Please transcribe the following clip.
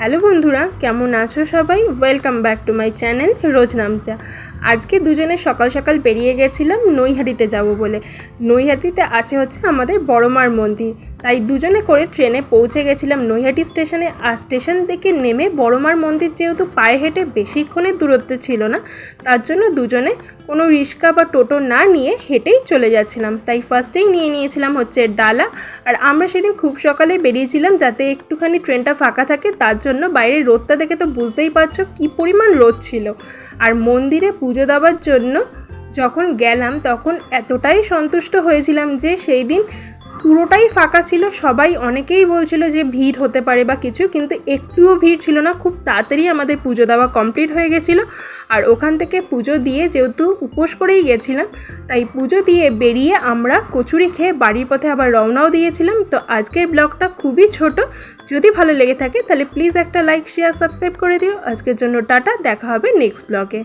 Hello বন্ধুরা, কেমন আছো সবাই? Welcome back to my channel রোজ নামচা। আজকে দুজনে সকাল সকাল বেরিয়ে গেছিলাম নৈহাটিতে যাব বলে। নৈহাটিতে আছে হচ্ছে আমাদের বড়মার মন্দির। তাই দুজনে করে ট্রেনে পৌঁছে গেছিলাম নৈহাটি স্টেশনে। আর স্টেশন থেকে নেমে বড়মার মন্দির যেহেতু পায়ে হেঁটে বেশিক্ষণের দূরত্ব ছিল না, তার জন্য দুজনে কোনো রিক্সা বা টোটো না নিয়ে হেঁটেই চলে যাচ্ছিলাম। তাই ফার্স্টেই নিয়ে নিয়েছিলাম হচ্ছে ডালা। আর আমরা সেদিন খুব সকালে বেরিয়েছিলাম যাতে একটুখানি ট্রেনটা ফাঁকা থাকে, তার জন্য বাইরের রোদটা দেখে তো বুঝতেই পারছ কী পরিমাণ রোদ ছিল। আর মন্দিরে পুজো দেওয়ার জন্য যখন গেলাম তখন এতটাই সন্তুষ্ট হয়েছিলাম যে সেই দিন পুরোটাই ফাঁকা ছিল। সবাই অনেকেই বলছিল যে ভিড় হতে পারে বা কিছু, কিন্তু একটুও ভিড় ছিল না। খুব তাড়াতাড়ি আমাদের পুজো দেওয়া কমপ্লিট হয়ে গেছিল। আর ওখান থেকে পুজো দিয়ে যেহেতু উপোস করেই গেছিলাম, তাই পুজো দিয়ে বেরিয়ে আমরা কচুরি খেয়ে বাড়ির পথে আবার রওনাও দিয়েছিলাম। তো আজকের ব্লগটা খুবই ছোট। যদি ভালো লেগে থাকে, তাহলে প্লিজ একটা লাইক শেয়ার সাবস্ক্রাইব করে দিও। আজকের জন্য টাটা, দেখা হবে নেক্সট ব্লগে